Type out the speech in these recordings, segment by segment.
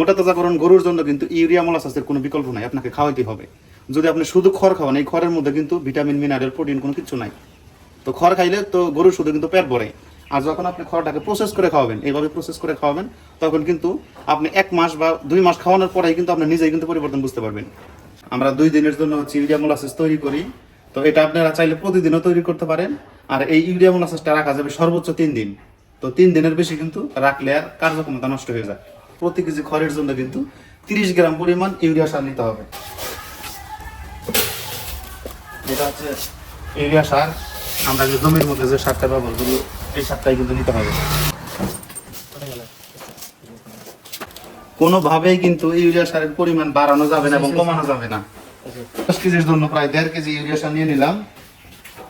মোটা তাজাকরণ গরুর জন্য কিন্তু ইউরিয়া, মোলাসাসের কোনো বিকল্প নাই, আপনাকে খাওয়াইতে হবে। যদি আপনি শুধু খড় খাওয়ান, এই খড়ের মধ্যে কিন্তু ভিটামিন মিনারেল প্রোটিন কোনো কিছু নাই। তো খড় খাইলে তো গরুর শুধু কিন্তু পেট ভরে। আর যখন আপনি খড়টাকে প্রসেস করে খাওয়াবেন, এইভাবে প্রসেস করে খাওয়াবেন, তখন কিন্তু আপনি এক মাস বা দুই মাস খাওয়ানোর পরেই কিন্তু আপনি নিজেই কিন্তু পরিবর্তন বুঝতে পারবেন। আমরা দুই দিনের জন্য হচ্ছে ইউরিয়া, মোলাসেস তৈরি করি। তো এটা আপনারা চাইলে প্রতিদিনও তৈরি করতে পারেন। আর এই ইউরিয়া, মোলাসেসটা রাখা যাবে সর্বোচ্চ তিন দিন। তো তিন দিনের বেশি কিন্তু রাখলে আর কার্যক্ষমতা নষ্ট হয়ে যায়। প্রতি কেজি খড়ের জন্য কিন্তু তিরিশ গ্রাম পরিমাণ ইউরিয়া সার নিতে হবে। এটা হচ্ছে ইউরিয়া সার, আমরা যে জমির মধ্যে যে সারটা ব্যবহার করি, এই সারটাই কিন্তু নিতে হবে। কোনোভাবেই কিন্তু ইউরিয়া সারের পরিমাণ বাড়ানো যাবে না এবং কমানো যাবে না। দশ কেজির জন্য প্রায় দেড় কেজি ইউরিয়া সার নিয়ে নিলাম।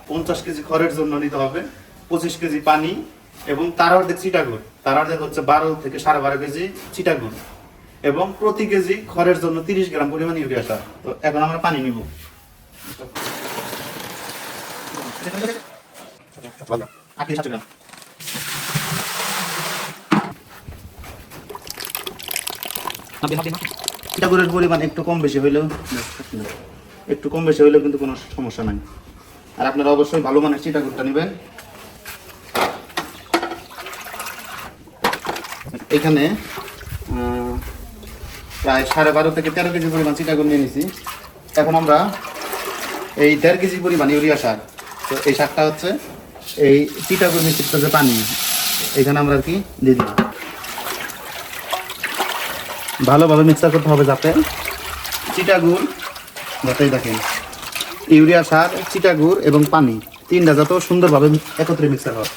পঞ্চাশ কেজি খড়ের জন্য নিতে হবে, পঁচিশ কেজি পানি এবং তার অর্ধেক চিটাগুড়। তার অর্ধেক হচ্ছে বারো থেকে সাড়ে বারো কেজি চিটাগুড়। এবং প্রতি কেজি খড়ের জন্য তিরিশ গ্রাম পরিমাণ ইউরিয়া সার। তো এখন আমরা পানি নিব। চিটাগুড়ের পরিমাণ একটু কম বেশি হইলেও একটু কম বেশি হইলেও কিন্তু কোনো সমস্যা নাই। আর আপনারা অবশ্যই ভালো মানের চিটাগুড়টা নেবেন। এখানে প্রায় সাড়ে বারো থেকে তেরো কেজি পরিমাণ চিটাগুন নিয়ে নিছি। এখন আমরা এই দেড় কেজি পরিমাণ ইউরিয়া সার। তো এই সারটা হচ্ছে এই চিটাগুন মিশ্রিত যে পানি, এখানে আমরা আর কি দিয়ে দিই ভালোভাবে মিক্সার করতে হবে যাতে চিটাগুড় যাতে দেখেন, ইউরিয়া সার চিটাগুড় এবং পানি তিনটা যত সুন্দরভাবে একত্রে মিক্সার হয়।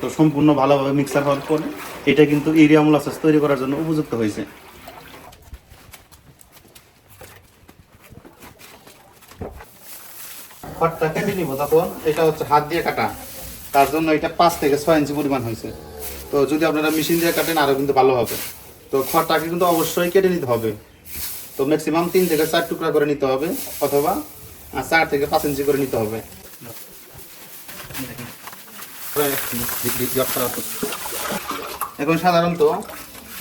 তো সম্পূর্ণ ভালোভাবে মিক্সার হওয়ার পরে এটা কিন্তু ইউরিয়া মোলাসাস তৈরি করার জন্য উপযুক্ত হয়েছে। খড়টা কেটে নিব তখন এটা হচ্ছে হাত দিয়ে কাটা। তার জন্য এটা পাঁচ থেকে ছয় ইঞ্চি পরিমাণ হয়েছে। তো যদি আপনারা মেশিন দিয়ে কাটেন আরও কিন্তু ভালো হবে। তো খড়টাকে কিন্তু অবশ্যই কেটে নিতে হবে। তো ম্যাক্সিমাম তিন থেকে চার টুকরা করে নিতে হবে, অথবা চার থেকে পাঁচ ইঞ্চি করে নিতে হবে। এখন সাধারণত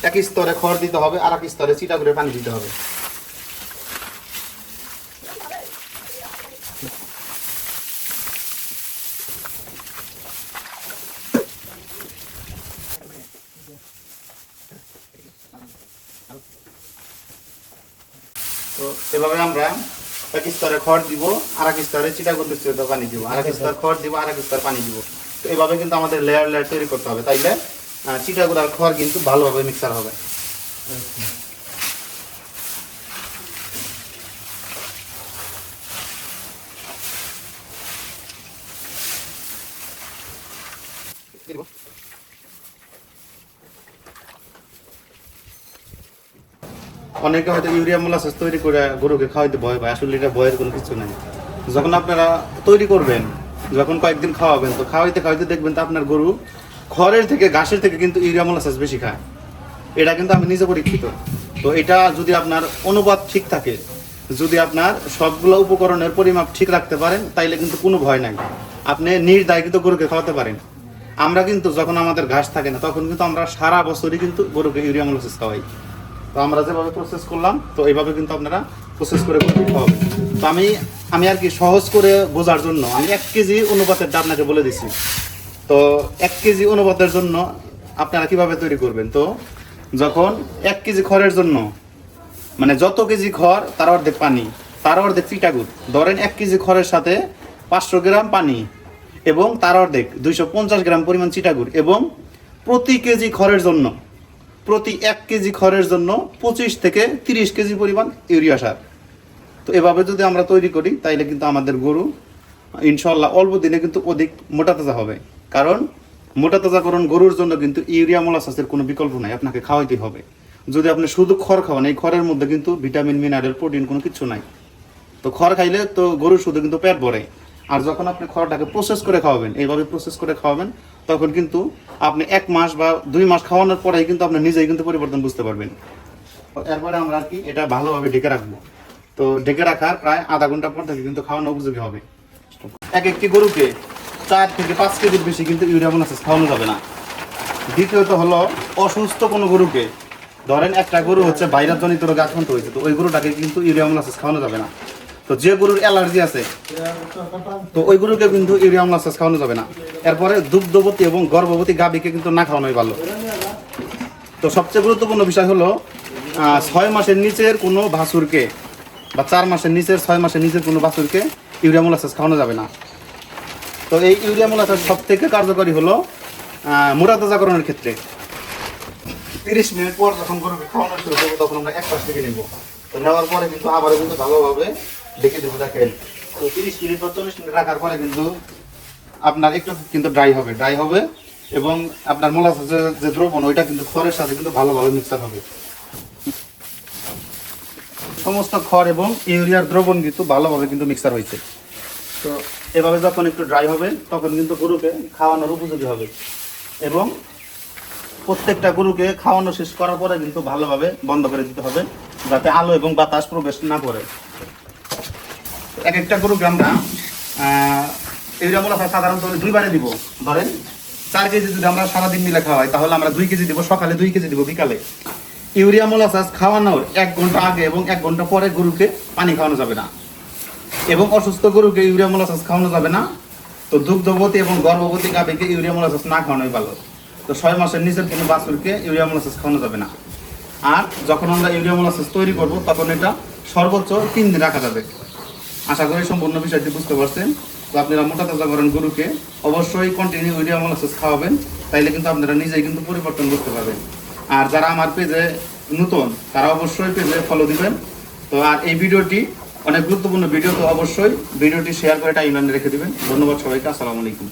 এক স্তরে খড় দিতে হবে আর এক স্তরে চিটা পানি দিতে হবে। তো এভাবে আমরা এক স্তরে খড় দিব আর এক স্তরে চিটাগুড় মিশ্রিত পানি দিব। আর এক স্তর খড় দিব আর এক স্তর পানি দিব। তো এভাবে কিন্তু আমাদের লেয়ার লেয়ার তৈরি করতে হবে। তাইলে আহ, চিটাগুড় আর খড় কিন্তু ভালোভাবে মিক্সার হবে। অনেকে হয়তো ইউরিয়া মোলাসেস তৈরি করে গরুকে খাওয়াইতে ভয় পায়। আসলে এটা ভয়ের কোনো কিছু নেই। যখন আপনারা তৈরি করবেন যখন কয়েকদিন খাওয়াবেন তো খাওয়াইতে খাওয়াইতে দেখবেন তো আপনার গরু খড়ের থেকে, ঘাসের থেকে কিন্তু ইউরিয়া মোলাসেস বেশি খায়। এটা কিন্তু আমি নিজে পরীক্ষিত। তো এটা যদি আপনার অনুপাত ঠিক থাকে, যদি আপনার সবগুলো উপকরণের পরিমাপ ঠিক রাখতে পারেন, তাইলে কিন্তু কোনো ভয় নাই। আপনি নির্দায় কিন্তু গরুকে খাওয়াতে পারেন। আমরা কিন্তু যখন আমাদের ঘাস থাকে না, তখন কিন্তু আমরা সারা বছরই কিন্তু গরুকে ইউরিয়া মোলাসেস খাওয়াই। তো আমরা যেভাবে প্রসেস করলাম, তো এইভাবে কিন্তু আপনারা প্রসেস করে হবে তো আমি আমি আর কি সহজ করে বোঝার জন্য, আমি এক কেজি অনুপাতেরটা আপনাকে বলে দিছি। তো এক কেজি অনুপাতের জন্য আপনারা কীভাবে তৈরি করবেন? তো যখন এক কেজি খড়ের জন্য মানে যত কেজি খড়, তার অর্ধেক পানি, তার অর্ধেক চিটাগুড় ধরেন এক কেজি খড়ের সাথে পাঁচশো গ্রাম পানি এবং তার অর্ধেক দুইশো পঞ্চাশ গ্রাম পরিমাণ চিটাগুড় এবং প্রতি কেজি খড়ের জন্য, প্রতি এক কেজি খড়ের জন্য পঁচিশ থেকে তিরিশ কেজি পরিমাণ ইউরিয়া সার। তো এভাবে যদি আমরা তৈরি করি, তাইলে কিন্তু আমাদের গরু ইনশাল্লাহ অল্প দিনে কিন্তু অধিক মোটা তাজা হবে। কারণ মোটা তাজাকরণ গরুর জন্য কিন্তু ইউরিয়া মোলাসাসের কোনো বিকল্প নাই, আপনাকে খাওয়াইতে হবে। যদি আপনি শুধু খড় খাওয়ান, এই খড়ের মধ্যে কিন্তু ভিটামিন, মিনারেল, প্রোটিন কোনো কিছু নাই। তো খড় খাইলে তো গরুর শুধু কিন্তু পেট ভরে। আর যখন আপনি খড়টাকে প্রসেস করে খাওয়াবেন, এইভাবে প্রসেস করে খাওয়াবেন, তখন কিন্তু আপনি এক মাস বা দুই মাস খাওয়ানোর পরেই কিন্তু আপনি নিজেই কিন্তু পরিবর্তন বুঝতে পারবেন। এরপরে আমরা আর কি এটা ভালোভাবে ঢেকে রাখব। তো ঢেকে রাখার প্রায় আধা ঘণ্টা পর থেকে কিন্তু খাওয়ানো উপযোগী হবে। এক একটি গরুকে চার থেকে পাঁচ কেজির বেশি কিন্তু ইউরিয়া মোনাসিস খাওয়ানো যাবে না। দ্বিতীয়ত হলো, অসুস্থ কোনো গরুকে, ধরেন একটা গরু হচ্ছে ভাইরাস জনিত রোগে আক্রান্ত হয়েছে, তো ওই গরুটাকে কিন্তু ইউরিয়া মোলাসেস খাওয়ানো যাবে না। তো যে গরুর অ্যালার্জি আছে, তো ওই গরুকে কিন্তু ইউরিয়া মোলাসেস খাওয়ানো যাবে না। এরপরে দুগ্ধবতী এবং গর্ভবতী গাভীকে কিন্তু না খাওয়ানোই ভালো। তো সবচেয়ে গুরুত্বপূর্ণ বিষয় হলো ছয় মাসের নিচের কোনো ভাসুরকে বা চার মাসের নিচের, ছয় মাসের নিচের কোনো বাছুরকে ইউরিয়া মোলাসেস খাওয়ানো যাবে না। তো এই ইউরিয়া মোলাসেস সব থেকে কার্যকরী হলো মোরাতাজাকরণের ক্ষেত্রে। তিরিশ মিনিট পর যখন গরুকে খাওয়ানো শুরু করব, তখন আমরা এক পাশ থেকে নেব। তো নেওয়ার পরে কিন্তু আবারও কিন্তু ভালোভাবে ডেকে দেবো, দেখেন। তো তিরিশ মিনিট বা চল্লিশ মিনিট রাখার পরে কিন্তু আপনার একটু কিন্তু ড্রাই হবে ড্রাই হবে এবং আপনার মোলাসেসের যে দ্রবণ, ওইটা কিন্তু খড়ের সাথে কিন্তু ভালোভাবে মিক্সার হবে। সমস্ত খড় এবং ইউরিয়ার দ্রবণ কিন্তু ভালোভাবে কিন্তু মিক্সার হয়েছে। তো এভাবে যখন একটু ড্রাই হবে, তখন কিন্তু গরুকে খাওয়ানোর উপযোগী হবে এবং প্রত্যেকটা গরুকে খাওয়ানো শেষ করার পরে কিন্তু ভালোভাবে বন্ধ করে দিতে হবে যাতে আলো এবং বাতাস প্রবেশ না করে। এক একটা গরুকে আমরা ইউরিয়া মোলাসা সাধারণত দুইবারে দিব। ধরেন, চার কেজি যদি আমরা সারাদিন মিলে খাওয়াই, তাহলে আমরা দুই কেজি দিব, সকালে দুই কেজি দিব, বিকালে। ইউরিয়া মোলাসাস খাওয়ানোর এক ঘণ্টা আগে এবং এক ঘণ্টা পরে গরুকে পানি খাওয়ানো যাবে না। এবং অসুস্থ গরুকে ইউরিয়া মোলাসাস খাওয়ানো যাবে না। তো দুগ্ধবতী এবং গর্ভবতী গাভীকে ইউরিয়া মোলাসাস না খাওয়ানোই ভালো। তো ছয় মাসের নিচের কোনো বাছুরকে ইউরিয়া মোলাসাস খাওয়ানো যাবে না। আর যখন আমরা ইউরিয়া মোলাসাস তৈরি করব, তখন এটা সর্বোচ্চ তিন দিন রাখা যাবে। আশা করি সম্পূর্ণ বিষয়টি বুঝতে পারছেন। তো আপনারা মোটা তাজা করেন গরুকে অবশ্যই কন্টিনিউ ইউরিয়া মোলাসেস খাওয়াবেন। তাইলে কিন্তু আপনারা নিজেই কিন্তু পরিবর্তন করতে পারবেন। আর যারা আমার পেজে নতুন, তারা অবশ্যই পেজে ফলো দিবেন। তো আর এই ভিডিওটি অনেক গুরুত্বপূর্ণ ভিডিও, তো অবশ্যই ভিডিওটি শেয়ার করে টাইমলাইনে রেখে দিবেন। ধন্যবাদ সবাইকে, আসসালামু আলাইকুম।